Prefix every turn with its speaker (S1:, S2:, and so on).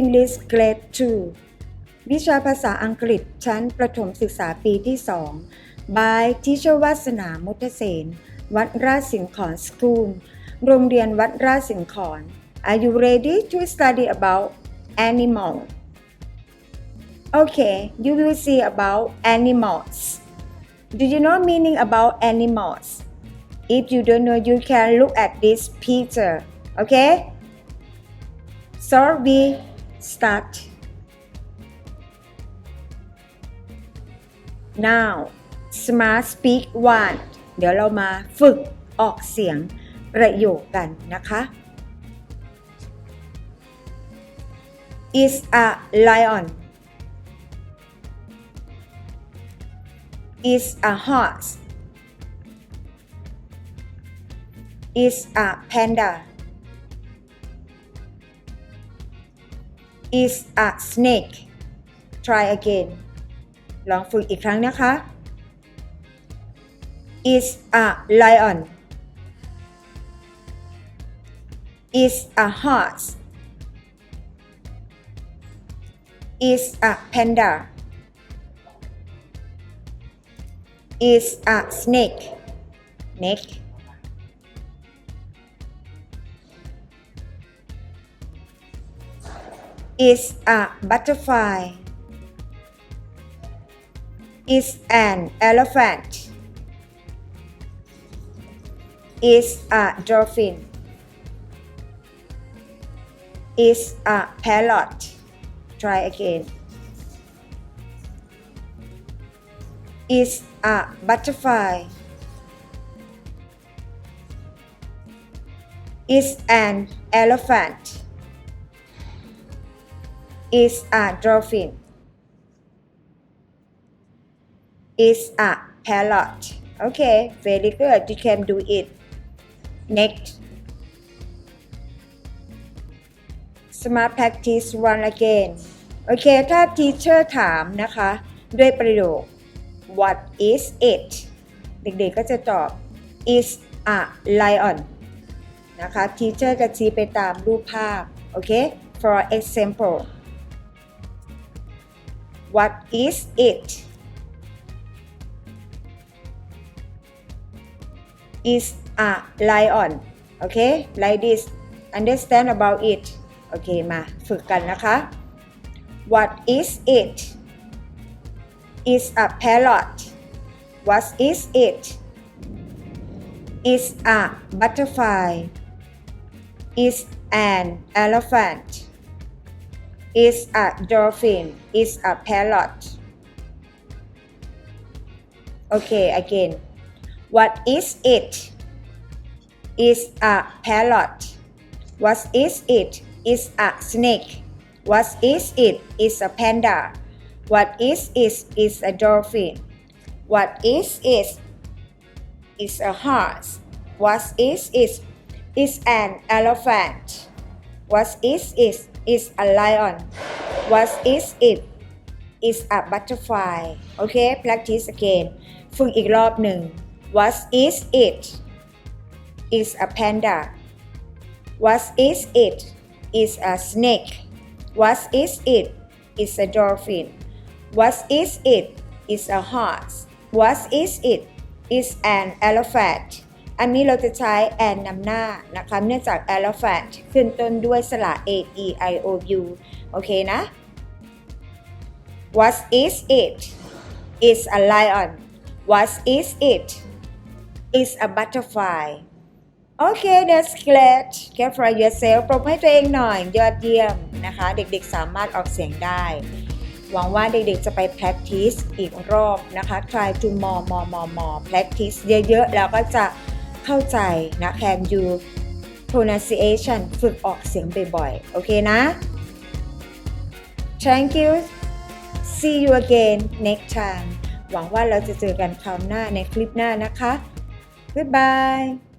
S1: English Grade 2 วิชาภาษาอังกฤษชั้นประถมศึกษาปีที่ 2 by Teacher วัสนามุทเสน วัดราชสิงห์ขอนสคูล โรงเรียนวัดราชสิงห์ขอน Are you ready to study about animal? Okay, you will see about animals. Do you know meaning about animals? If you don't know, you can look at this picture. Okay? So we start. Now, Smart Speak One เดี๋ยวเรามาฝึกออกเสียงประโยคกันนะคะ is a lion is a horse is a panda is a snake try again ลองฝึกอีกครั้งนะคะ is a lion is a horse is a panda is a snake neck Is a butterfly is an elephant is a dolphin is a parrot. Try again. Is a butterfly is an elephant is a dolphin is a parrot okay very good you can do it next smart practice one again โอเค ถ้า teacher ถามนะคะ ด้วยประโยค what is it เด็กๆก็จะตอบ is a lion นะคะ teacher จะชี้ไปตามรูปภาพ โอเค for example what is it is a lion โอเค like this understand about it โอเค มาฝึกกันนะคะ what is it is a parrot what is it is a butterfly is an elephant is a dolphin is a parrot. Okay again. What is it? Is a parrot. What is it? Is a snake. What is it? Is a panda. What is is is a dolphin. What is is is a horse. What is is is an elephant. What is is is a lion what is it is a butterfly โอเค practice again ฝึกอีกรอบหนึ่ง what is it is a panda what is it is a snake what is it is a dolphin what is it is a horse what is it is an elephant อันนี้เราจะใช้ and นำหน้านะคะ เนื่องจาก elephant ขึ้นต้นด้วยสระ a e i o u โอเคนะ What is it is a lion What is it is a butterfly Okay that's great care for yourself ปรบให้ตัวเองหน่อย ยอดเยี่ยมนะคะ เด็กๆสามารถออกเสียงได้ หวังว่าเด็กๆจะไป practice อีกรอบนะคะ try to more more more more practice เยอะๆ แล้วก็จะ เข้าใจนะ can you pronunciation ฝึกออกเสียงบ่อยๆ โอเคนะ thank you see you again next time หวังว่าเราจะเจอกันคราวหน้าในคลิปหน้านะคะบ๊ายบาย